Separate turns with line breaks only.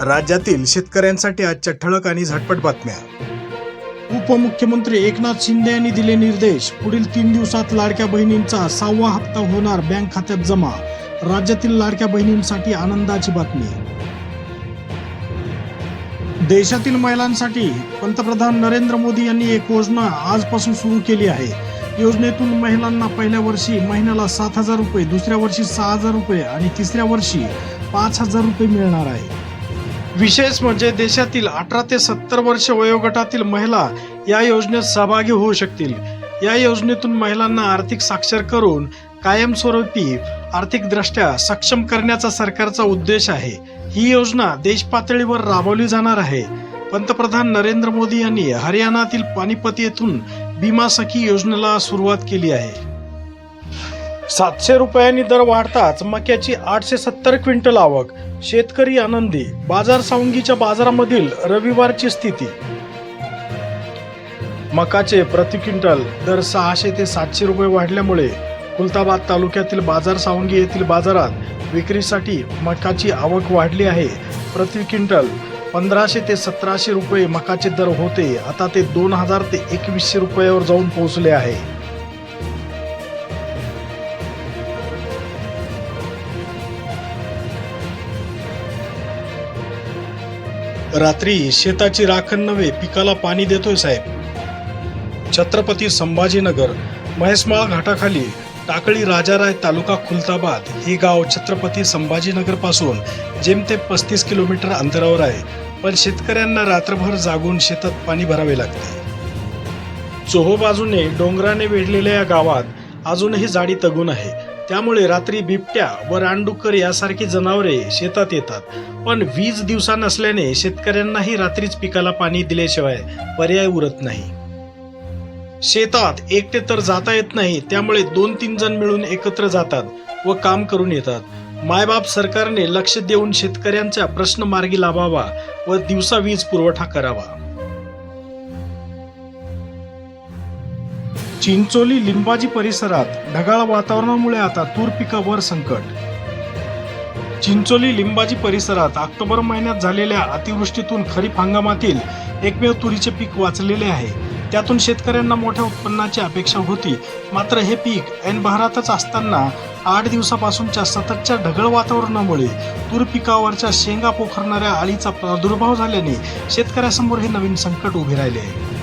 राज्यातील शेतकऱ्यांसाठी आजच्या ठळक आणि झटपट बातम्या.
उपमुख्यमंत्री एकनाथ शिंदे यांनी दिले निर्देश. पुढील तीन दिवसात लाडक्या बहिणींचा सहावा हप्ता होणार बँक खात्यात जमा. राज्यातील लाडक्या बहिणींसाठी आनंदाची बातमी. देशातील महिलांसाठी पंतप्रधान नरेंद्र मोदी यांनी एक योजना आजपासून सुरू केली आहे. योजनेतून महिलांना पहिल्या वर्षी महिन्याला सात हजार रुपये दुसऱ्या वर्षी सहा हजार रुपये आणि तिसऱ्या वर्षी पाच हजार रुपये मिळणार आहे. विशेष म्हणजे देशातील अठरा ते सत्तर वर्ष वयोगटातील महिला या योजनेत सहभागी होऊ शकतील. या योजनेतून महिलांना आर्थिक साक्षर करून कायमस्वरूपी आर्थिकदृष्ट्या सक्षम करण्याचा सरकारचा उद्देश आहे. ही योजना देशपातळीवर राबवली जाणार आहे. पंतप्रधान नरेंद्र मोदी यांनी हरियाणातील पानिपत येथून भीमा सखी योजनेला सुरुवात केली आहे. सातशे रुपयांनी दर वाढताच मक्याची आठशे सत्तर क्विंटल आवक. शेतकरी आनंदी. बाजार सावंगीच्या बाजारामधील रविवारची स्थिती. मकाचे प्रति क्विंटल दर सहाशे ते सातशे रुपये वाढल्यामुळे कुलताबाद तालुक्यातील बाजार सावंगी येथील बाजारात विक्रीसाठी मकाची आवक वाढली आहे. प्रति क्विंटल पंधराशे ते सतराशे रुपये मकाचे दर होते. आता ते दोन हजार ते एकवीसशे रुपयावर जाऊन पोहोचले आहे. रात्री शेताची राखण नव्हे पिकाला पाणी देतोय साहेब. छत्रपती संभाजीनगर महेशमाळ घाटाखाली टाकळी राजाराय तालुका खुलताबाद हे गाव छत्रपती संभाजीनगरपासून जेमते पस्तीस किलोमीटर अंतरावर आहे. पण शेतकऱ्यांना रात्रभर जागून शेतात पाणी भरावे लागते. चोहो बाजूने डोंगराने वेढलेल्या या गावात अजूनही जाडी तगून आहे. त्यामुळे रात्री बिबट्या व रानडुक्कर यासारखी जनावरे शेतात येतात. पण वीज दिवसा नसल्याने शेतकऱ्यांनाही रात्रीच पिकाला पाणी दिल्याशिवाय पर्याय उरत नाही. शेतात एकटे तर जाता येत नाही त्यामुळे दोन तीन जण मिळून एकत्र जातात व काम करून येतात. मायबाप सरकारने लक्ष देऊन शेतकऱ्यांचा प्रश्न मार्गी लावावा व दिवसा वीज पुरवठा करावा. चिंचोली लिंबाजी परिसरात ढगाळ वातावरणामुळे आता तूर पिकावर संकट. चिंचोली लिंबाजी परिसरात ऑक्टोबर महिन्यात झालेल्या अतिवृष्टीतून खरीप हंगामातील एकमेव तुरीचे पीक वाचलेले आहे. त्यातून शेतकऱ्यांना मोठ्या उत्पन्नाची अपेक्षा होती. मात्र हे पीक ऐन बहरातच असताना आठ दिवसापासूनच्या सततच्या ढगळ वातावरणामुळे तूर पिकावरच्या शेंगा पोखरणाऱ्या अळीचा प्रादुर्भाव झाल्याने शेतकऱ्यासमोर हे नवीन संकट उभे राहिले. आहे